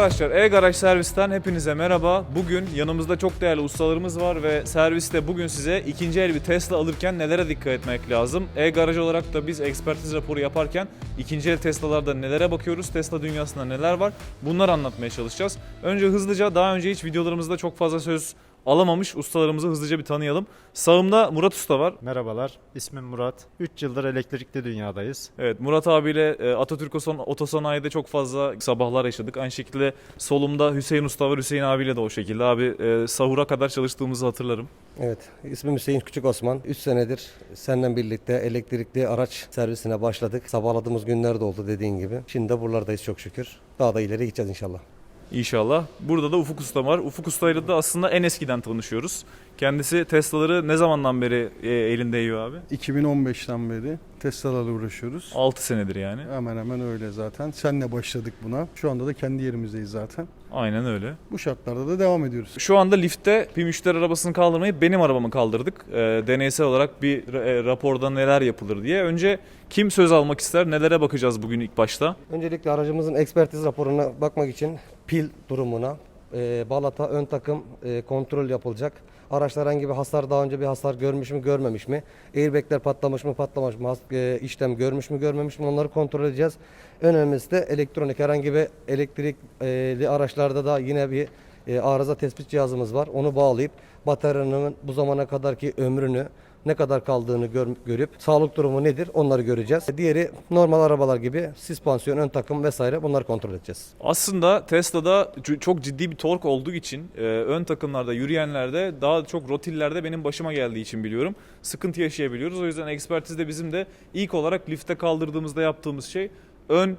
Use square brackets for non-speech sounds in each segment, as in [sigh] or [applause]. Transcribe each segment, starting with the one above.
Arkadaşlar E-Garaj Servis'ten hepinize merhaba. Bugün yanımızda çok değerli ustalarımız var ve serviste bugün size ikinci el bir Tesla alırken nelere dikkat etmek lazım? E-Garaj olarak da biz ekspertiz raporu yaparken ikinci el Tesla'larda nelere bakıyoruz? Tesla dünyasında neler var? Bunları anlatmaya çalışacağız. Önce hızlıca daha önce hiç videolarımızda çok fazla söz alamamış ustalarımızı hızlıca bir tanıyalım. Sağımda Murat Usta var. Merhabalar, ismim Murat. 3 yıldır elektrikli dünyadayız. Evet Murat abiyle e, Atatürk Otosan- Otosanayi'de çok fazla sabahlar yaşadık. Aynı şekilde solumda Hüseyin Usta var. Hüseyin abiyle de o şekilde. Abi e, sahura kadar çalıştığımızı hatırlarım. Evet, ismim Hüseyin Küçük Osman. 3 senedir seninle birlikte elektrikli araç servisine başladık. Sabahladığımız günler de oldu dediğin gibi. Şimdi de buralardayız çok şükür. Daha da ileri gideceğiz inşallah. İnşallah. Burada da Ufuk Usta var. Ufuk Usta'yla da aslında en eskiden tanışıyoruz. Kendisi Tesla'ları ne zamandan beri e, elinde yiyor abi? 2015'ten beri Tesla'larla uğraşıyoruz. 6 senedir yani. Hemen hemen öyle zaten. Senle başladık buna. Şu anda da kendi yerimizdeyiz zaten. Aynen öyle. Bu şartlarda da devam ediyoruz. Şu anda liftte bir müşteri arabasını kaldırmayıp benim arabamı kaldırdık. E, deneysel olarak bir e, raporda neler yapılır diye. Önce kim söz almak ister? Nelere bakacağız bugün ilk başta? Öncelikle aracımızın ekspertiz raporuna bakmak için pil durumuna, e, balata, ön takım e, kontrol yapılacak. Araçlar herhangi bir hasar daha önce bir hasar görmüş mü görmemiş mi? Airbagler patlamış mı patlamamış mı? E, işlem görmüş mü görmemiş mi? Onları kontrol edeceğiz. En önemlisi de elektronik herhangi bir elektrikli araçlarda da yine bir e, arıza tespit cihazımız var. Onu bağlayıp bataryanın bu zamana kadarki ömrünü ne kadar kaldığını gör- görüp sağlık durumu nedir onları göreceğiz. Diğeri normal arabalar gibi süspansiyon, ön takım vesaire bunları kontrol edeceğiz. Aslında Tesla'da çok ciddi bir tork olduğu için e, ön takımlarda, yürüyenlerde daha çok rotillerde benim başıma geldiği için biliyorum. Sıkıntı yaşayabiliyoruz. O yüzden ekspertizde bizim de ilk olarak lifte kaldırdığımızda yaptığımız şey ön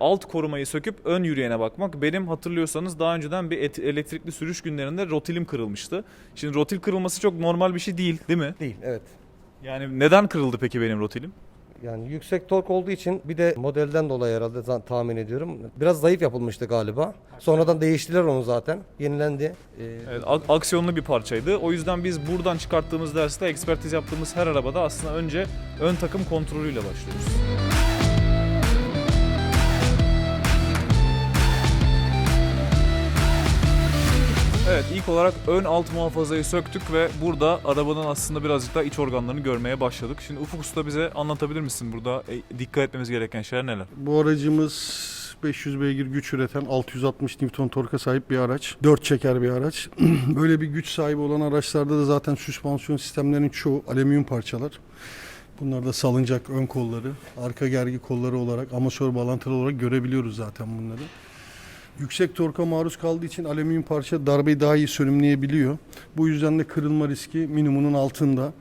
alt korumayı söküp ön yürüyene bakmak. Benim hatırlıyorsanız daha önceden bir et- elektrikli sürüş günlerinde rotilim kırılmıştı. Şimdi rotil kırılması çok normal bir şey değil, değil mi? Değil, evet. Yani neden kırıldı peki benim rotilim? Yani yüksek tork olduğu için bir de modelden dolayı herhalde tahmin ediyorum. Biraz zayıf yapılmıştı galiba. Sonradan değiştiler onu zaten. Yenilendi. Ee, Evet, ak- aksiyonlu bir parçaydı. O yüzden biz buradan çıkarttığımız derste ekspertiz yaptığımız her arabada aslında önce ön takım kontrolüyle başlıyoruz. Evet ilk olarak ön alt muhafazayı söktük ve burada arabanın aslında birazcık daha iç organlarını görmeye başladık. Şimdi Ufuk Usta bize anlatabilir misin burada e, dikkat etmemiz gereken şeyler neler? Bu aracımız 500 beygir güç üreten 660 Newton torka sahip bir araç. 4 çeker bir araç. [clears throat] Böyle bir güç sahibi olan araçlarda da zaten süspansiyon sistemlerinin çoğu alüminyum parçalar. Bunlar da salıncak ön kolları, arka gergi kolları olarak, amatör bağlantılı olarak görebiliyoruz zaten bunları. Yüksek torka maruz kaldığı için alüminyum parça darbeyi daha iyi sönümleyebiliyor. Bu yüzden de kırılma riski minimumun altında.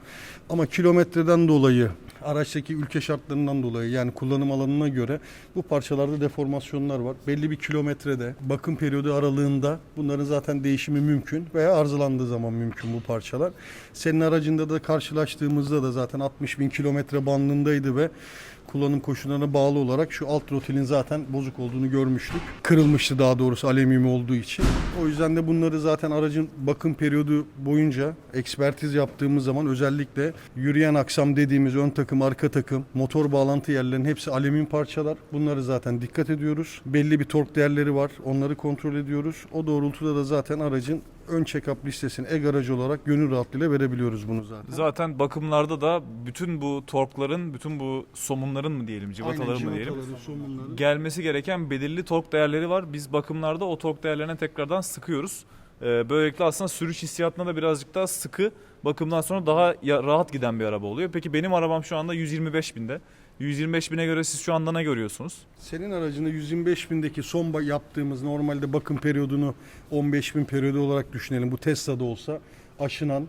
Ama kilometreden dolayı, araçtaki ülke şartlarından dolayı yani kullanım alanına göre bu parçalarda deformasyonlar var. Belli bir kilometrede, bakım periyodu aralığında bunların zaten değişimi mümkün veya arızalandığı zaman mümkün bu parçalar. Senin aracında da karşılaştığımızda da zaten 60 bin kilometre bandındaydı ve kullanım koşullarına bağlı olarak şu alt rotilin zaten bozuk olduğunu görmüştük. Kırılmıştı daha doğrusu alüminyum olduğu için. O yüzden de bunları zaten aracın bakım periyodu boyunca ekspertiz yaptığımız zaman özellikle yürüyen aksam dediğimiz ön takım, arka takım, motor bağlantı yerlerinin hepsi alüminyum parçalar. Bunları zaten dikkat ediyoruz. Belli bir tork değerleri var. Onları kontrol ediyoruz. O doğrultuda da zaten aracın ön check-up listesini e-garaj olarak gönül rahatlığıyla verebiliyoruz bunu zaten. Zaten bakımlarda da bütün bu torkların, bütün bu somunların mı diyelim, civataların mı diyelim civataları, somunları. gelmesi gereken belirli tork değerleri var. Biz bakımlarda o tork değerlerine tekrardan sıkıyoruz. Ee, böylelikle aslında sürüş hissiyatına da birazcık daha sıkı bakımdan sonra daha ya- rahat giden bir araba oluyor. Peki benim arabam şu anda 125 binde. 125 bine göre siz şu anda ne görüyorsunuz? Senin aracında 125 bindeki son yaptığımız normalde bakım periyodunu 15 bin periyodu olarak düşünelim. Bu Tesla'da olsa aşınan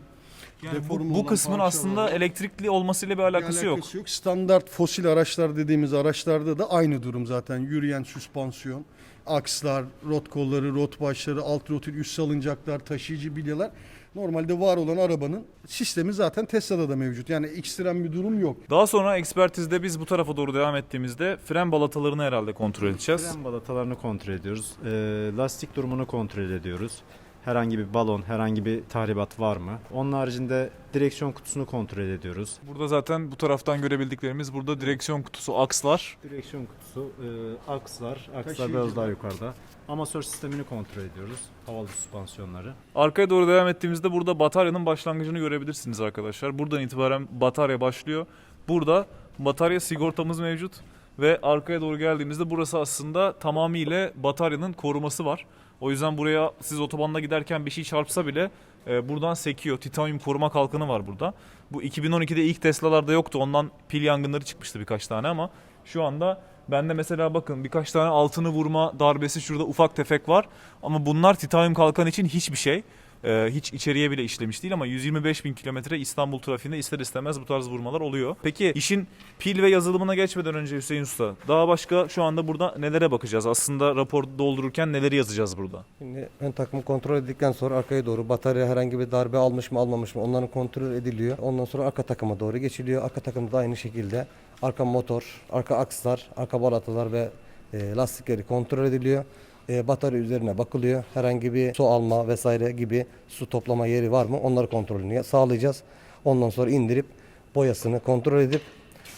Yani bu, bu kısmın aslında var. elektrikli olmasıyla bir alakası, yok. Standart fosil araçlar dediğimiz araçlarda da aynı durum zaten. Yürüyen süspansiyon, akslar, rot kolları, rot başları, alt rotil, üst salıncaklar, taşıyıcı bilyeler. Normalde var olan arabanın sistemi zaten Tesla'da da mevcut. Yani ekstrem bir durum yok. Daha sonra ekspertizde biz bu tarafa doğru devam ettiğimizde fren balatalarını herhalde kontrol edeceğiz. Fren balatalarını kontrol ediyoruz. Ee, lastik durumunu kontrol ediyoruz. Herhangi bir balon, herhangi bir tahribat var mı? Onun haricinde direksiyon kutusunu kontrol ediyoruz. Burada zaten bu taraftan görebildiklerimiz burada direksiyon kutusu, akslar. Direksiyon kutusu, e, akslar, akslar biraz daha yukarıda. Amasör sistemini kontrol ediyoruz. Havalı süspansiyonları. Arkaya doğru devam ettiğimizde burada bataryanın başlangıcını görebilirsiniz arkadaşlar. Buradan itibaren batarya başlıyor. Burada batarya sigortamız mevcut. Ve arkaya doğru geldiğimizde burası aslında tamamıyla bataryanın koruması var. O yüzden buraya siz otobanda giderken bir şey çarpsa bile e, buradan sekiyor. Titanyum koruma kalkanı var burada. Bu 2012'de ilk Tesla'larda yoktu. Ondan pil yangınları çıkmıştı birkaç tane ama şu anda bende mesela bakın birkaç tane altını vurma darbesi şurada ufak tefek var. Ama bunlar titanyum kalkan için hiçbir şey. Ee, hiç içeriye bile işlemiş değil ama 125 bin kilometre İstanbul trafiğinde ister istemez bu tarz vurmalar oluyor. Peki işin pil ve yazılımına geçmeden önce Hüseyin Usta daha başka şu anda burada nelere bakacağız? Aslında rapor doldururken neleri yazacağız burada? Şimdi ön takımı kontrol edildikten sonra arkaya doğru batarya herhangi bir darbe almış mı almamış mı onların kontrol ediliyor. Ondan sonra arka takıma doğru geçiliyor. Arka takımda da aynı şekilde arka motor, arka akslar, arka balatalar ve e, lastikleri kontrol ediliyor. E, batarya üzerine bakılıyor. Herhangi bir su alma vesaire gibi su toplama yeri var mı onları kontrolünü sağlayacağız. Ondan sonra indirip boyasını kontrol edip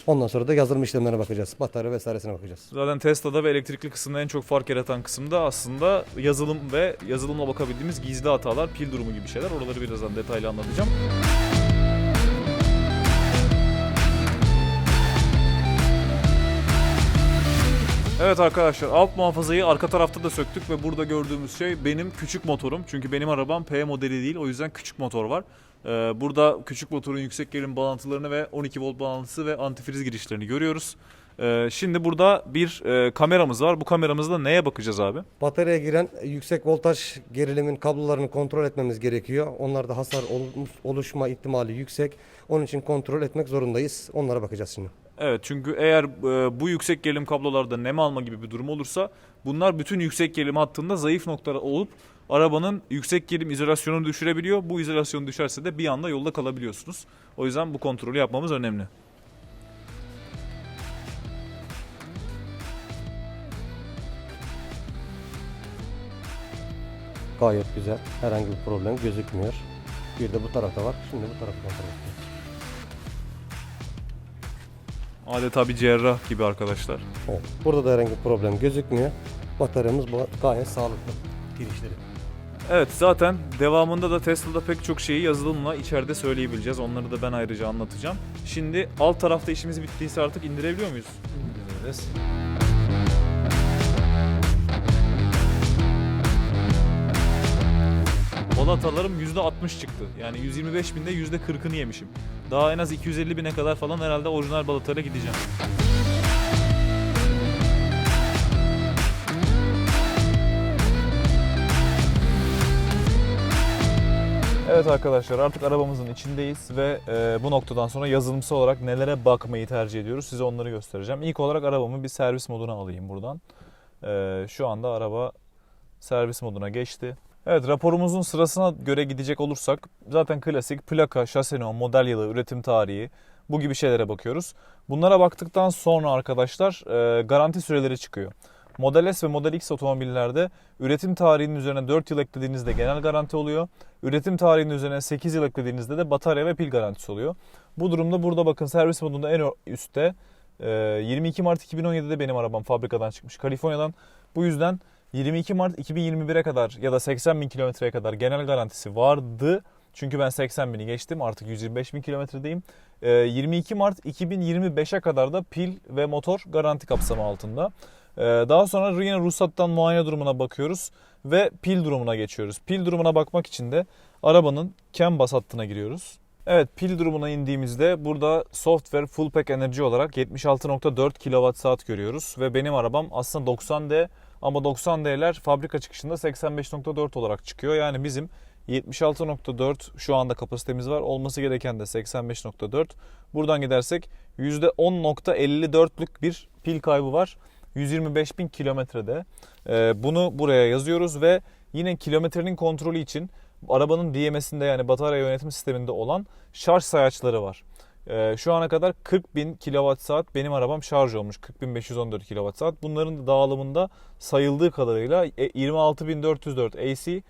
ondan sonra da yazılım işlemlerine bakacağız. Batarya vesairesine bakacağız. Zaten Tesla'da ve elektrikli kısımda en çok fark yaratan kısım da aslında yazılım ve yazılımla bakabildiğimiz gizli hatalar, pil durumu gibi şeyler. Oraları birazdan detaylı anlatacağım. Evet arkadaşlar alt muhafazayı arka tarafta da söktük ve burada gördüğümüz şey benim küçük motorum. Çünkü benim arabam P modeli değil o yüzden küçük motor var. Ee, burada küçük motorun yüksek gerilim bağlantılarını ve 12 volt bağlantısı ve antifriz girişlerini görüyoruz. Ee, şimdi burada bir e, kameramız var. Bu kameramızda neye bakacağız abi? Bataryaya giren yüksek voltaj gerilimin kablolarını kontrol etmemiz gerekiyor. Onlarda hasar ol- oluşma ihtimali yüksek. Onun için kontrol etmek zorundayız. Onlara bakacağız şimdi. Evet çünkü eğer e, bu yüksek gerilim kablolarda nem alma gibi bir durum olursa bunlar bütün yüksek gerilim hattında zayıf noktalar olup arabanın yüksek gerilim izolasyonunu düşürebiliyor. Bu izolasyonu düşerse de bir anda yolda kalabiliyorsunuz. O yüzden bu kontrolü yapmamız önemli. Gayet güzel. Herhangi bir problem gözükmüyor. Bir de bu tarafta var. Şimdi bu kontrol ediyoruz. Adeta bir cerrah gibi arkadaşlar. Evet. Burada da herhangi bir problem gözükmüyor. Bataryamız gayet sağlıklı. Girişleri. Evet zaten devamında da Tesla'da pek çok şeyi yazılımla içeride söyleyebileceğiz. Onları da ben ayrıca anlatacağım. Şimdi alt tarafta işimiz bittiyse artık indirebiliyor muyuz? İndiriyoruz. Balatalarım %60 çıktı. Yani 125 binde %40'ını yemişim. Daha en az 250 bine kadar falan herhalde orijinal balatayla gideceğim. Evet arkadaşlar artık arabamızın içindeyiz ve e, bu noktadan sonra yazılımsal olarak nelere bakmayı tercih ediyoruz size onları göstereceğim. İlk olarak arabamı bir servis moduna alayım buradan. E, şu anda araba servis moduna geçti. Evet raporumuzun sırasına göre gidecek olursak zaten klasik plaka, numara, model yılı, üretim tarihi bu gibi şeylere bakıyoruz. Bunlara baktıktan sonra arkadaşlar e, garanti süreleri çıkıyor. Model S ve Model X otomobillerde üretim tarihinin üzerine 4 yıl eklediğinizde genel garanti oluyor. Üretim tarihinin üzerine 8 yıl eklediğinizde de batarya ve pil garantisi oluyor. Bu durumda burada bakın servis modunda en üstte e, 22 Mart 2017'de benim arabam fabrikadan çıkmış Kaliforniya'dan. Bu yüzden 22 Mart 2021'e kadar ya da 80 bin kilometreye kadar genel garantisi vardı. Çünkü ben 80 bini geçtim artık 125 bin kilometredeyim. Ee, 22 Mart 2025'e kadar da pil ve motor garanti kapsamı altında. Ee, daha sonra yine ruhsattan muayene durumuna bakıyoruz ve pil durumuna geçiyoruz. Pil durumuna bakmak için de arabanın CAN bas hattına giriyoruz. Evet pil durumuna indiğimizde burada software full pack enerji olarak 76.4 kWh görüyoruz ve benim arabam aslında 90D ama 90D'ler fabrika çıkışında 85.4 olarak çıkıyor. Yani bizim 76.4 şu anda kapasitemiz var. Olması gereken de 85.4. Buradan gidersek %10.54'lük bir pil kaybı var. 125 bin kilometrede. Ee, bunu buraya yazıyoruz ve yine kilometrenin kontrolü için arabanın DMS'inde yani batarya yönetim sisteminde olan şarj sayaçları var. Ee, şu ana kadar 40 bin kWh benim arabam şarj olmuş. 40.514 kWh. Bunların da dağılımında sayıldığı kadarıyla e, 26.404 AC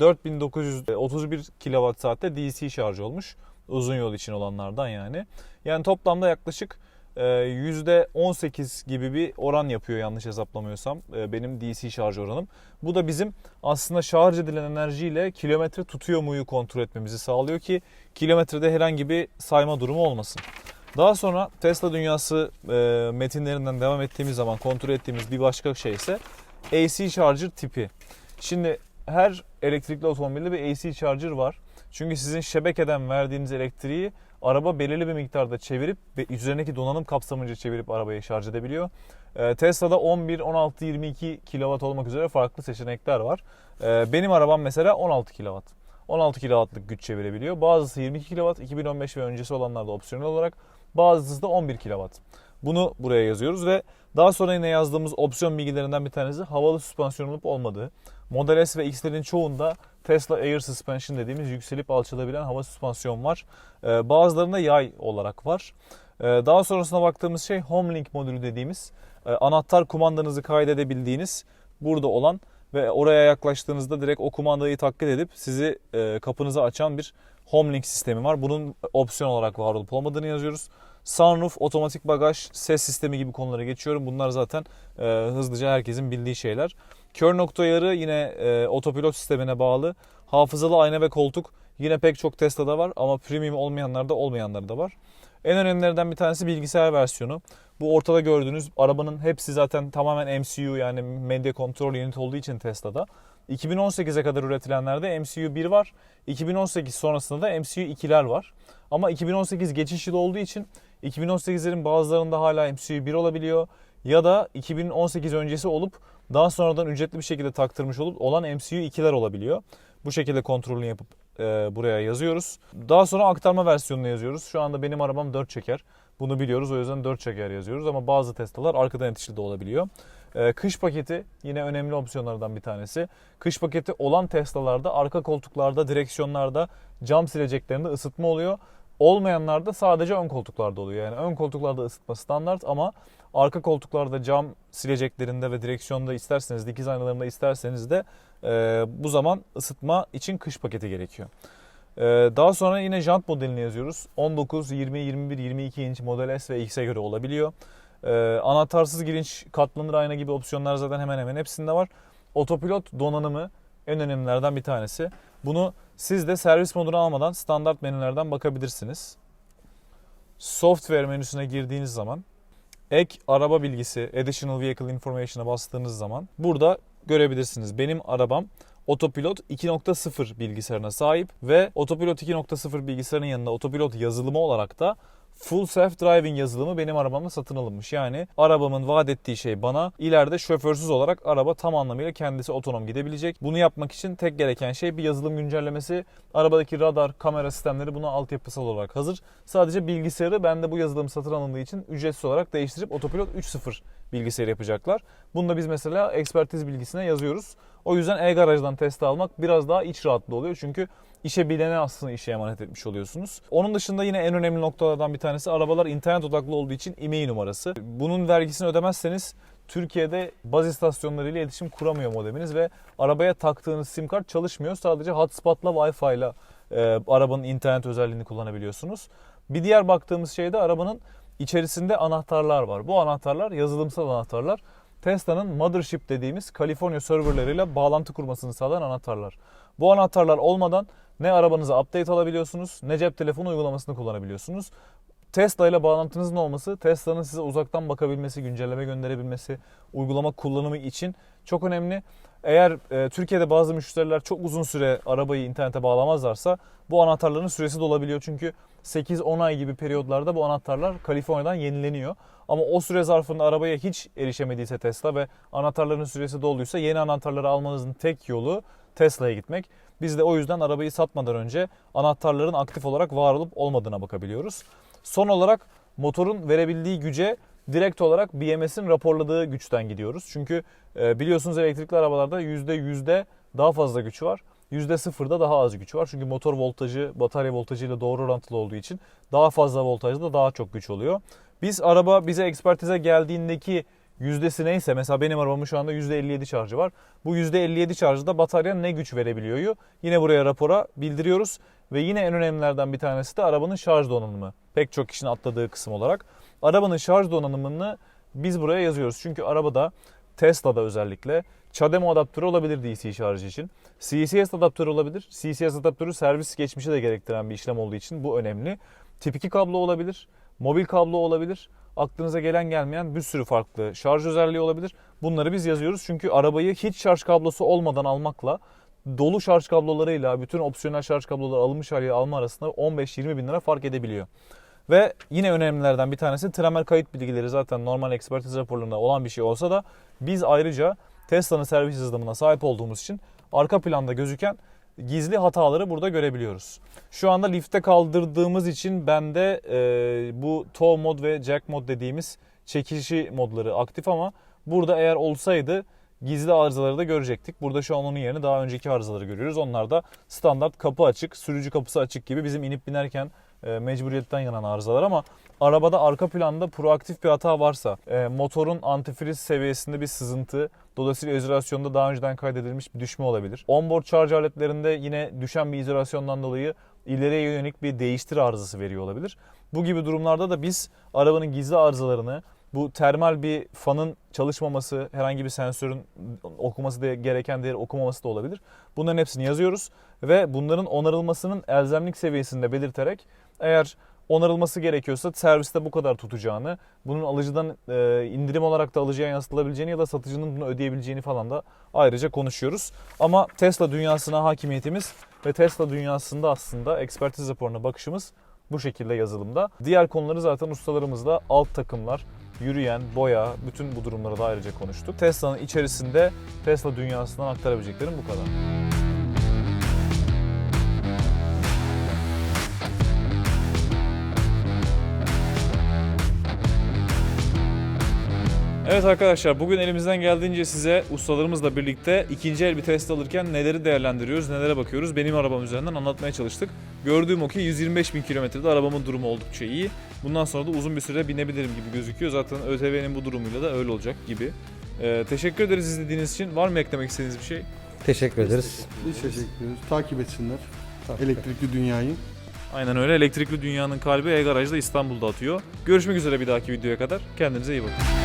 4931 kWh saatte DC şarj olmuş. Uzun yol için olanlardan yani. Yani toplamda yaklaşık %18 gibi bir oran yapıyor yanlış hesaplamıyorsam e, benim DC şarj oranım. Bu da bizim aslında şarj edilen enerjiyle kilometre tutuyor muyu kontrol etmemizi sağlıyor ki kilometrede herhangi bir sayma durumu olmasın. Daha sonra Tesla dünyası e, metinlerinden devam ettiğimiz zaman kontrol ettiğimiz bir başka şey ise AC Charger tipi. Şimdi her elektrikli otomobilde bir AC Charger var. Çünkü sizin şebekeden verdiğiniz elektriği araba belirli bir miktarda çevirip ve üzerindeki donanım kapsamınca çevirip arabayı şarj edebiliyor. Ee, Tesla'da 11, 16, 22 kW olmak üzere farklı seçenekler var. Ee, benim arabam mesela 16 kW. 16 kW'lık güç çevirebiliyor. Bazısı 22 kW, 2015 ve öncesi olanlarda opsiyonel olarak. Bazısı da 11 kW. Bunu buraya yazıyoruz ve daha sonra yine yazdığımız opsiyon bilgilerinden bir tanesi havalı süspansiyon olup olmadığı. Model S ve X'lerin çoğunda Tesla Air Suspension dediğimiz yükselip alçalabilen hava süspansiyon var. Ee, bazılarında yay olarak var. Ee, daha sonrasına baktığımız şey Homelink modülü dediğimiz e, anahtar kumandanızı kaydedebildiğiniz burada olan ve oraya yaklaştığınızda direkt o kumandayı taklit edip sizi e, kapınızı açan bir Homelink sistemi var. Bunun opsiyon olarak var olup olmadığını yazıyoruz. Sunroof, otomatik bagaj, ses sistemi gibi konulara geçiyorum. Bunlar zaten e, hızlıca herkesin bildiği şeyler. Kör nokta ayarı yine e, otopilot sistemine bağlı. Hafızalı ayna ve koltuk yine pek çok Tesla'da var ama premium olmayanlarda olmayanlarda da var. En önemlilerinden bir tanesi bilgisayar versiyonu. Bu ortada gördüğünüz arabanın hepsi zaten tamamen MCU yani Media Control Unit olduğu için Tesla'da. 2018'e kadar üretilenlerde MCU 1 var. 2018 sonrasında da MCU 2'ler var. Ama 2018 geçiş yılı olduğu için 2018'lerin bazılarında hala MCU 1 olabiliyor. Ya da 2018 öncesi olup daha sonradan ücretli bir şekilde taktırmış olup olan MCU 2'ler olabiliyor. Bu şekilde kontrolünü yapıp e, buraya yazıyoruz. Daha sonra aktarma versiyonunu yazıyoruz. Şu anda benim arabam 4 çeker. Bunu biliyoruz o yüzden 4 çeker yazıyoruz ama bazı Tesla'lar arkadan itişli de olabiliyor. Ee, kış paketi yine önemli opsiyonlardan bir tanesi. Kış paketi olan Tesla'larda arka koltuklarda, direksiyonlarda, cam sileceklerinde ısıtma oluyor. Olmayanlarda sadece ön koltuklarda oluyor. Yani ön koltuklarda ısıtma standart ama arka koltuklarda cam sileceklerinde ve direksiyonda isterseniz, dikiz aynalarında isterseniz de e, bu zaman ısıtma için kış paketi gerekiyor. Ee, daha sonra yine jant modelini yazıyoruz. 19, 20, 21, 22 inç Model S ve X'e göre olabiliyor. Ee, anahtarsız giriş, katlanır ayna gibi opsiyonlar zaten hemen hemen hepsinde var. Otopilot donanımı en önemlilerden bir tanesi. Bunu siz de servis modunu almadan standart menülerden bakabilirsiniz. Software menüsüne girdiğiniz zaman ek araba bilgisi Additional Vehicle Information'a bastığınız zaman burada görebilirsiniz. Benim arabam Otopilot 2.0 bilgisayarına sahip ve Otopilot 2.0 bilgisayarın yanında Otopilot yazılımı olarak da Full Self Driving yazılımı benim arabamda satın alınmış. Yani arabamın vaat ettiği şey bana ileride şoförsüz olarak araba tam anlamıyla kendisi otonom gidebilecek. Bunu yapmak için tek gereken şey bir yazılım güncellemesi. Arabadaki radar, kamera sistemleri buna altyapısal olarak hazır. Sadece bilgisayarı ben de bu yazılım satın alındığı için ücretsiz olarak değiştirip Otopilot 3.0 bilgisayar yapacaklar. Bunu da biz mesela ekspertiz bilgisine yazıyoruz. O yüzden e-garajdan test almak biraz daha iç rahatlı oluyor. Çünkü işe bilene aslında işe emanet etmiş oluyorsunuz. Onun dışında yine en önemli noktalardan bir tanesi arabalar internet odaklı olduğu için IMEI numarası. Bunun vergisini ödemezseniz Türkiye'de baz istasyonlarıyla iletişim kuramıyor modeminiz ve arabaya taktığınız sim kart çalışmıyor. Sadece hotspot'la Wi-Fi ile e, arabanın internet özelliğini kullanabiliyorsunuz. Bir diğer baktığımız şey de arabanın içerisinde anahtarlar var. Bu anahtarlar yazılımsal anahtarlar. Tesla'nın Mothership dediğimiz Kaliforniya serverlarıyla bağlantı kurmasını sağlayan anahtarlar. Bu anahtarlar olmadan ne arabanıza update alabiliyorsunuz ne cep telefonu uygulamasını kullanabiliyorsunuz. Tesla ile bağlantınızın olması Tesla'nın size uzaktan bakabilmesi, güncelleme gönderebilmesi, uygulama kullanımı için çok önemli. Eğer e, Türkiye'de bazı müşteriler çok uzun süre arabayı internete bağlamazlarsa bu anahtarların süresi dolabiliyor. Çünkü 8-10 ay gibi periyodlarda bu anahtarlar Kaliforniya'dan yenileniyor. Ama o süre zarfında arabaya hiç erişemediyse Tesla ve anahtarların süresi dolduysa yeni anahtarları almanızın tek yolu Tesla'ya gitmek. Biz de o yüzden arabayı satmadan önce anahtarların aktif olarak var olup olmadığına bakabiliyoruz. Son olarak motorun verebildiği güce direkt olarak BMS'in raporladığı güçten gidiyoruz. Çünkü e, biliyorsunuz elektrikli arabalarda %100'de daha fazla güç var. %0'da daha az güç var. Çünkü motor voltajı batarya voltajıyla doğru orantılı olduğu için daha fazla voltajda daha çok güç oluyor. Biz araba bize ekspertize geldiğindeki yüzdesi neyse mesela benim arabamın şu anda %57 şarjı var. Bu %57 şarjda batarya ne güç verebiliyor? Yine buraya rapora bildiriyoruz ve yine en önemlilerden bir tanesi de arabanın şarj donanımı. Pek çok kişinin atladığı kısım olarak. Arabanın şarj donanımını biz buraya yazıyoruz. Çünkü arabada Tesla'da özellikle CHAdeMO adaptörü olabilir DC şarj için. CCS adaptörü olabilir. CCS adaptörü servis geçmişi de gerektiren bir işlem olduğu için bu önemli. Tip 2 kablo olabilir. Mobil kablo olabilir. Aklınıza gelen gelmeyen bir sürü farklı şarj özelliği olabilir. Bunları biz yazıyoruz çünkü arabayı hiç şarj kablosu olmadan almakla dolu şarj kablolarıyla bütün opsiyonel şarj kabloları alınmış haliyle alma arasında 15-20 bin lira fark edebiliyor. Ve yine önemlilerden bir tanesi Tramer kayıt bilgileri zaten normal ekspertiz raporlarında olan bir şey olsa da biz ayrıca Tesla'nın servis yazılımına sahip olduğumuz için arka planda gözüken gizli hataları burada görebiliyoruz. Şu anda lifte kaldırdığımız için bende e, bu tow mod ve jack mod dediğimiz çekişi modları aktif ama burada eğer olsaydı gizli arızaları da görecektik. Burada şu an onun yerine daha önceki arızaları görüyoruz. Onlar da standart kapı açık, sürücü kapısı açık gibi bizim inip binerken mecburiyetten yanan arızalar ama arabada arka planda proaktif bir hata varsa, e, motorun antifriz seviyesinde bir sızıntı, dolayısıyla izolasyonda daha önceden kaydedilmiş bir düşme olabilir. Onboard şarj aletlerinde yine düşen bir izolasyondan dolayı ileriye yönelik bir değiştir arızası veriyor olabilir. Bu gibi durumlarda da biz arabanın gizli arızalarını bu termal bir fanın çalışmaması, herhangi bir sensörün okuması da gereken değeri okumaması da olabilir. Bunların hepsini yazıyoruz ve bunların onarılmasının elzemlik seviyesinde belirterek eğer onarılması gerekiyorsa serviste bu kadar tutacağını, bunun alıcıdan e, indirim olarak da alıcıya yansıtılabileceğini ya da satıcının bunu ödeyebileceğini falan da ayrıca konuşuyoruz. Ama Tesla dünyasına hakimiyetimiz ve Tesla dünyasında aslında ekspertiz raporuna bakışımız bu şekilde yazılımda. Diğer konuları zaten ustalarımızla alt takımlar, yürüyen, boya, bütün bu durumları da ayrıca konuştuk. Tesla'nın içerisinde Tesla dünyasından aktarabileceklerim bu kadar. Evet arkadaşlar bugün elimizden geldiğince size ustalarımızla birlikte ikinci el bir test alırken neleri değerlendiriyoruz, nelere bakıyoruz benim arabam üzerinden anlatmaya çalıştık. Gördüğüm o ki 125 bin kilometrede arabamın durumu oldukça iyi. Bundan sonra da uzun bir süre binebilirim gibi gözüküyor. Zaten ÖTV'nin bu durumuyla da öyle olacak gibi. Ee, teşekkür ederiz izlediğiniz için. Var mı eklemek istediğiniz bir şey? Teşekkür ederiz. Biz teşekkür ediyoruz. Takip etsinler elektrikli dünyayı. Aynen öyle. Elektrikli dünyanın kalbi e-garajda İstanbul'da atıyor. Görüşmek üzere bir dahaki videoya kadar. Kendinize iyi bakın.